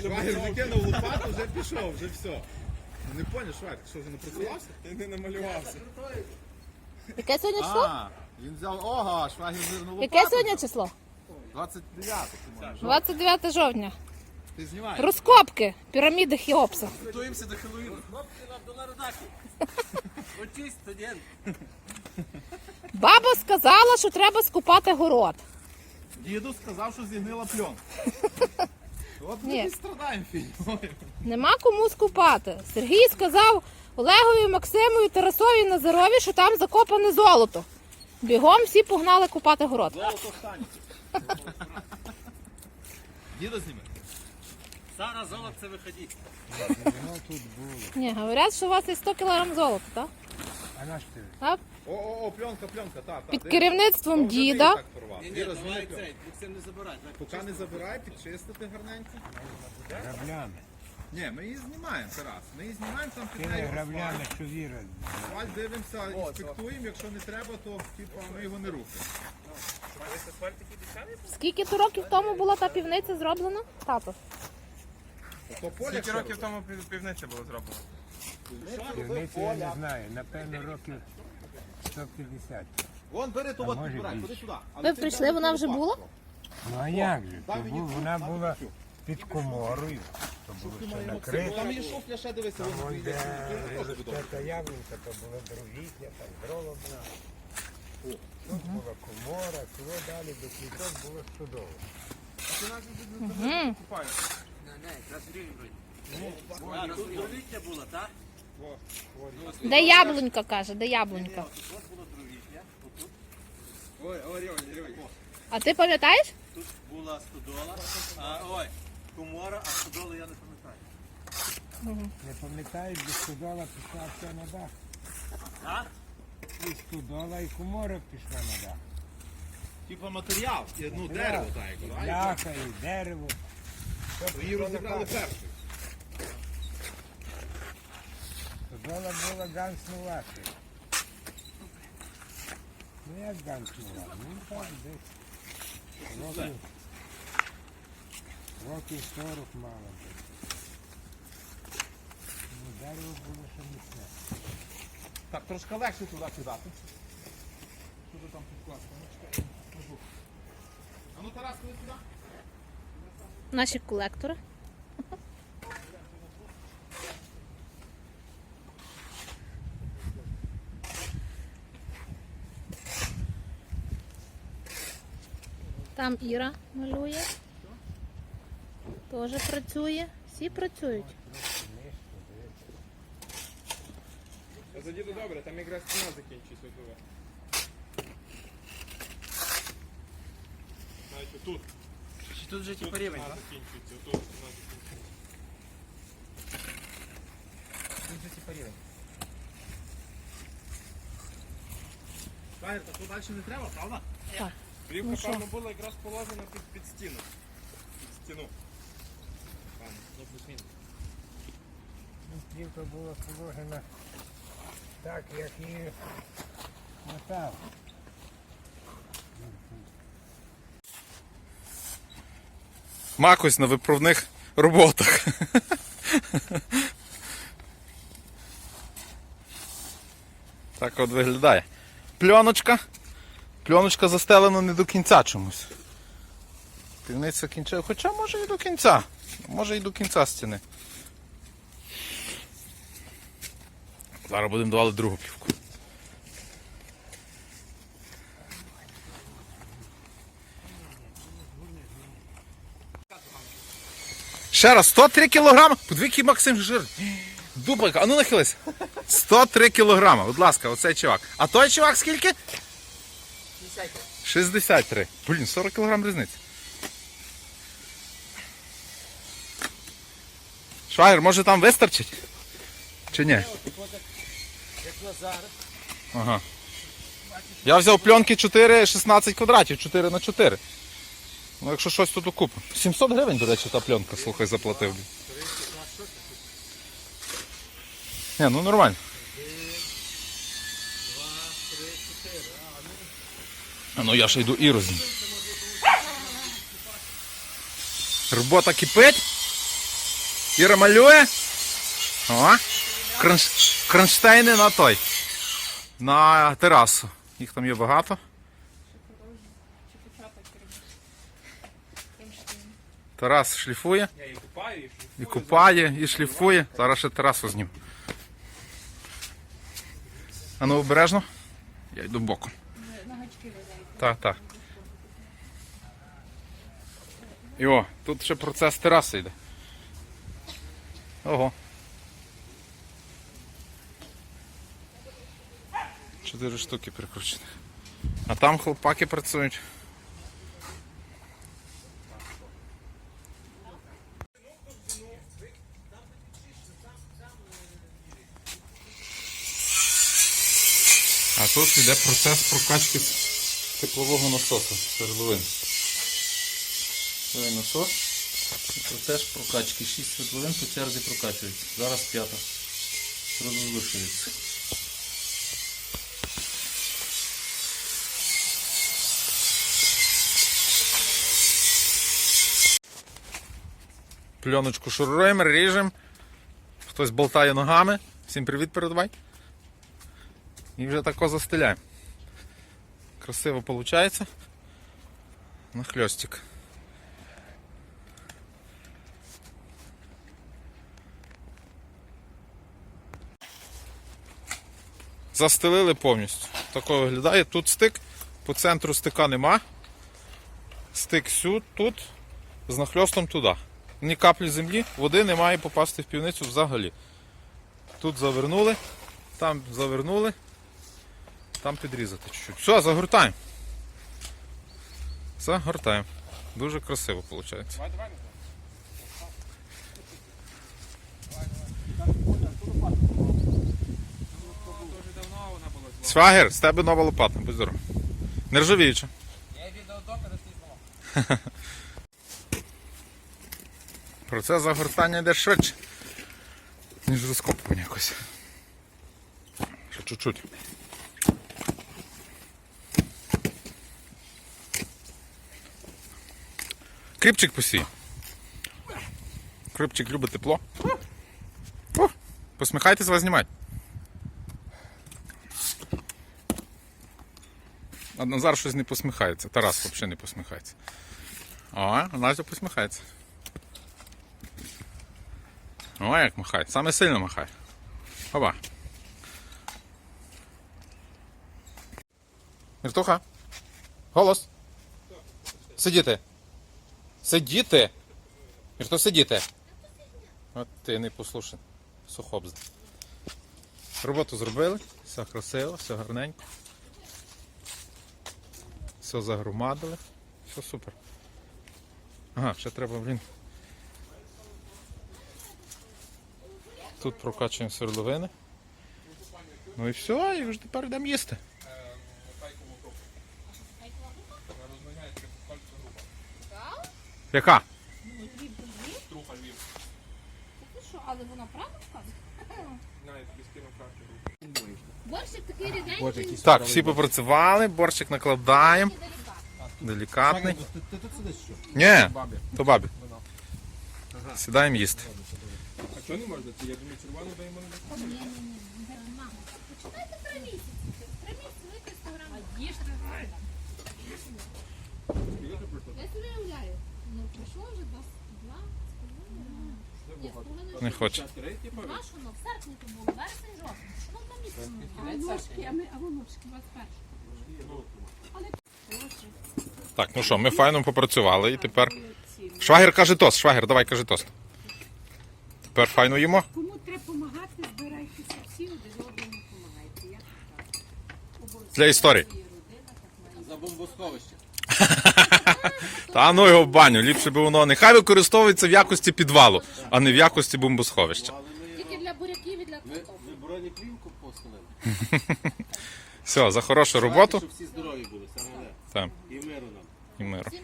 Швагер закинув лопату, вже пішов, вже все. Не поняв, Швагер, що вже не працювався? Ти не намалювався. Яке сьогодні число? А, він взяв, ого, Швагер жирну лопату. Яке сьогодні число? 29 ти можеш. 29 жовтня. Ти знімаєш. Розкопки піраміди Хеопса. Готуємося до Хеллоуіну. Хлопці нам до народаки. Учись, студент. Баба сказала, що треба скупати город. Діду сказав, що зігнила пленка. От ми і страдаємо фільмою. Нема кому скупати. Сергій сказав Олегові, Максиму, Тарасові, Назарові, що там закопане золото. Бігом всі погнали купати город. Золото станеться. Діду зніми. Сара золотце виходіть. Ні, говорять, що у вас є 100 кг золота, так? А наш ти? так? О, о, о, пленка, пленка, так. Під керівництвом діда. Ні, ні, Діда, давай пленку. цей, не забирай. давай. Поки не забирай, підчистити гарненько. Граблями. Ні, ми її знімаємо, Тарас. Ми її знімаємо, там під Ти нею граблями, що віра. асфальт дивимося, інспектуємо, якщо не треба, то типу, ми його не рухаємо. Скільки то років тому була та півниця зроблена? Тато. То поля Скільки ще років тому пів- півниця було зроблено? Півницю я не знаю, напевно, років 150. Вон бери ту от може підбирай, більше. ходи сюди. Ви прийшли, вона вже була? Ну а як же? То вона була під коморою, то було все накрито. Там є шофля ще дивися, Там вон де та яблунька, то було дровітня, там дрова була. Тут була комора, туди далі до квіток було студово. Купаю. Не, не, якраз рівень тут дровіття було, так? Де яблунька каже, де яблунька. Тут було дровіття, тут, Ой, ой, рівень, рівень. А ти пам'ятаєш? тут була стодола. А, ой, комора, а стодоли я не пам'ятаю. Не пам'ятаєш, де студола пішла все на дах. А? І студола, і комора пішла на дах. Типа матеріал, і, ну дерево так, як, да? Ляха і дерево. Її розібрали першою. Студола була ганснувати. Ну як ганснувати? Ну так десь. Років, років 40 мало десь. Ну, дерево було ще міцне. Так, трошки легше туди кидати. Що ти там підкласти? Ну чекай. А ну Тарас, коли сюди? Наші колектори. Там Іра малює. Теж працює. Всі працюють. А за діду добре, там якраз ціна закінчується. ось Навіть отут. Чи тут вже типу рівень, Ціна так? закінчується, отут ціна закінчується. Тут вже типу рівень. Швагер, то тут далі не треба, правда? Так. Плівка, Ну певно, була якраз положена під, під стіну. Під стіну. Ну, плівка була положена так, як її мотав. Макось на виправних роботах. Так от виглядає. Пленочка. Пленочка застелена не до кінця чомусь. Півниця кінчає, хоча може і до кінця. Може і до кінця стіни. Зараз будемо давати другу півку. Ще раз, 103 кілограми. Подивіться, Максим жир. Дубайка, а ну нахились. 103 кілограми, будь ласка, оцей чувак. А той чувак скільки? 63. Блін, 40 кілограм різниці. Швайер, може там вистачить? Чи ні? Ага. Я взяв пленки 4, 16 квадратів, 4 на 4. Ну, якщо щось тут купимо. 700 гривень, до речі, та пленка, слухай, заплатив. Ні, ну нормально. Ну я ще йду і рознім. Робота кипить. Іра малює. О, кронш... кронштейни на той. На терасу. Їх там є багато. Тарас шліфує. Я її купаю і І купає, і шліфує. Зараз ще терасу знім. А ну обережно. Я йду боком. Так, так. І о, тут ще процес тераси йде. Ого. Чотири штуки прикручених. А там хлопаки працюють. А тут йде процес прокачки теплового насосу свердловин. Цей насос. І Процес прокачки. 6 свердловин по черзі прокачується. Зараз п'ята. Розвишується. Пленочку шуруємо, ріжемо. Хтось болтає ногами. Всім привіт передавай. І вже тако застеляємо. Красиво виходить. На хльостик. Застелили повністю. Тако виглядає. Тут стик, по центру стика нема. Стик сюди, тут, з нахльостом туди. Ні каплі землі, води не має попасти в півницю взагалі. Тут завернули, там завернули, там підрізати чуть-чуть. Все, загортаємо. Загортаємо. Дуже красиво виходить. Давай, давай. Свагер, з тебе нова лопата, будь здоров. Нержавіюча. Я відеодокази знімав. Процес загортання йде швидше, ніж розкопування якось. Ще чуть-чуть. Крипчик посій. Крипчик любить тепло. О, посміхайтесь, вас знімають. А Назар щось не посміхається. Тарас взагалі не посміхається. О, Назя посміхається. О, як махає. Саме сильно махає. Опа. Міртуха. Голос. Сидіти. Сидіти. Мірто, сидіти. От ти не послушай. Сухобза. Роботу зробили. Все красиво, все гарненько. Все загромадили. Все супер. Ага, ще треба, блін. Тут прокачуємо свердловини. Ну і все, і вже тепер йдемо їсти. Яка? Львів. Ти що, але вона правда вказує? Навіть тобі скинув карту. Борщик такий ріденький. Так, всі попрацювали, борщик накладаємо. Делікатний. Ти тут сидиш що? Ні, то бабі. Сідаємо їсти. А чого не можна? Це я думаю, червону даємо не доставити. Почитайте три місяці. Три місяці вийти 100 грам. А їжте. Я собі уявляю. Ну, пройшло вже два, два, з половиною. Ні, з половиною. Не хоче. Два, що в серпні то було, вересень, жовтень. Що два? А ножки, а ми, а 21. Так, ну що, ми файно попрацювали і тепер. Швагер каже тост, швагер, давай кажи тост. Тепер файно їмо. Кому треба допомагати, збирайтеся всі один одному допомагайте. Я так. Для історії. За бомбосховище. Та ну його в баню, ліпше би воно нехай використовується в якості підвалу, а не в якості бомбосховища. Тільки для буряків і для Ми, ми бронеплівку постелили. Все, за хорошу роботу. Щоб всі здорові були, саме. Так, І миру нам. і миру. Всім